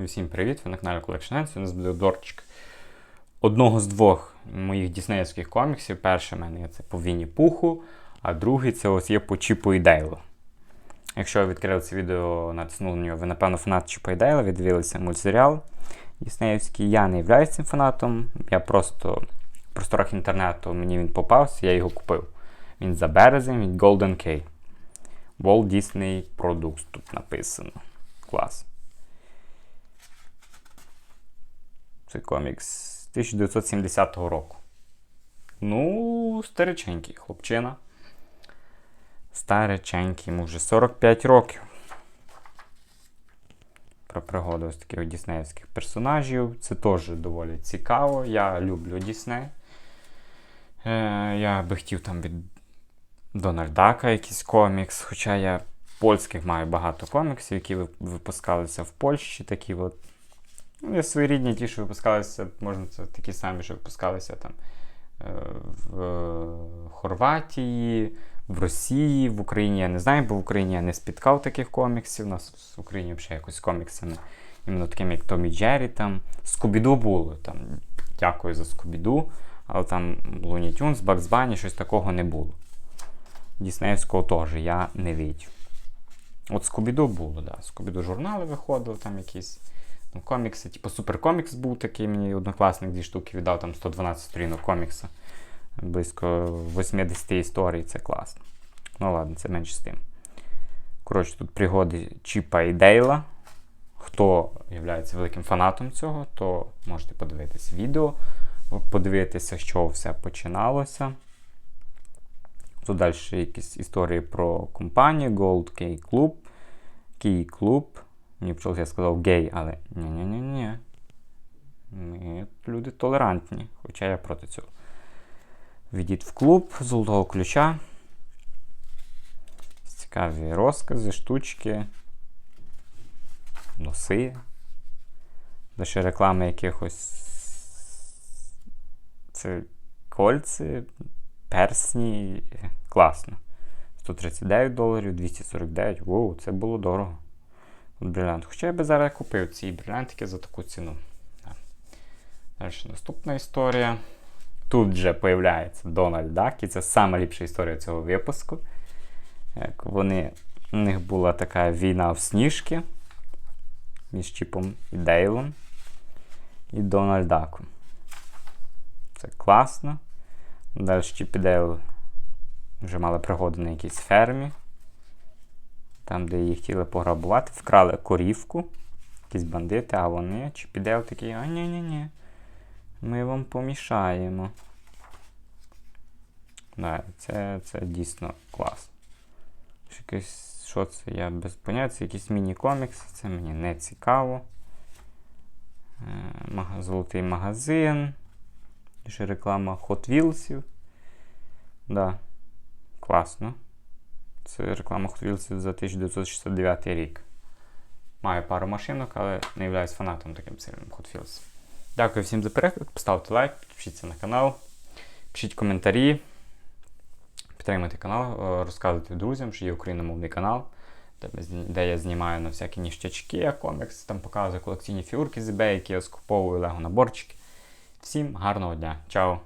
І Всім привіт! Ви на каналі Collection. У нас буде обзорчик одного з двох моїх діснеївських коміксів. Перший в мене це по Вінні Пуху, а другий це ось є по Чіпу і Дейлу. Якщо ви відкрили це відео, натиснули на нього, ви, напевно, фанат Чіпа і Дейла, ви дивилися мультсеріал Діснеївський. Я не являюсь цим фанатом. Я просто в просторах інтернету мені він попався, я його купив. Він за березень від Golden K. Walt Disney Products тут написано. Клас. Це комікс 1970 року. Ну, стариченький хлопчина. Стариченький, йому вже 45 років. Про пригоду ось таких діснеївських персонажів. Це теж доволі цікаво. Я люблю Дісней. Е, я би хотів там від Дональдака якийсь комікс. Хоча я польських маю багато коміксів, які випускалися в Польщі. Такі от Ну, своєрідні ті, що випускалися, можна це такі самі, що випускалися там е, в Хорватії, в Росії, в Україні я не знаю, бо в Україні я не спіткав таких коміксів. У нас в Україні взагалі якось коміксами, іменно такими, як Томі Джері, там Скубіду було. Там, Дякую за Скубіду, але там Луні Тюнс, Бакс Бані, щось такого не було. Діснеївського теж я не видів. От Скубіду було, да. Скубіду журнали виходили, там якісь. Комікси, типу суперкомікс був такий, мені однокласник дві штуки віддав, там 112 сторінок комікса. Близько 80 історій, це класно. Ну ладно, це менше з тим. Коротше, тут пригоди Чіпа і Дейла. Хто є великим фанатом цього, то можете подивитися відео, подивитися, що все починалося. Тут далі якісь історії про компанію Gold Key Club. Key Club. Мені я сказав гей, але ні-ні-ні. Ми люди толерантні, хоча я проти цього. Відіть в клуб золотого ключа. Цікаві розкази, штучки, носи. Лише реклами якихось це кольці, персні. Класно. 139 доларів, 249. Воу, це було дорого брилянт. Хоча я би зараз купив ці брилянтики за таку ціну. Далі наступна історія. Тут вже появляється Дональд Дак, і це сама ліпша історія цього випуску. Як вони, У них була така війна в сніжки між Чіпом і Дейлом і Дональд Даком. Це класно. Далі Чіп і Дейл вже мали пригоду на якійсь фермі там, де її хотіли пограбувати, вкрали корівку, якісь бандити, а вони чи піде такі, а ні ні ні ми вам помішаємо. Да, Це це дійсно клас. Якийсь, що це? Я без поняття, це якийсь міні-комікс, це мені не цікаво. Е, золотий магазин. Ще реклама Hot Wheels. Да, класно. Це реклама Hot Wheels за 1969 рік. Маю пару машинок, але не являюсь фанатом таким сильним Hot Wheels. Дякую всім за перегляд. Поставте лайк, підпишіться на канал, пишіть коментарі, підтримуйте канал, е, розказуйте друзям, що є україномовний канал, де я знімаю на всякі ніштячки, комікси, там показую колекційні фігурки з eBay, які я скуповую лего наборчики. Всім гарного дня. Чао!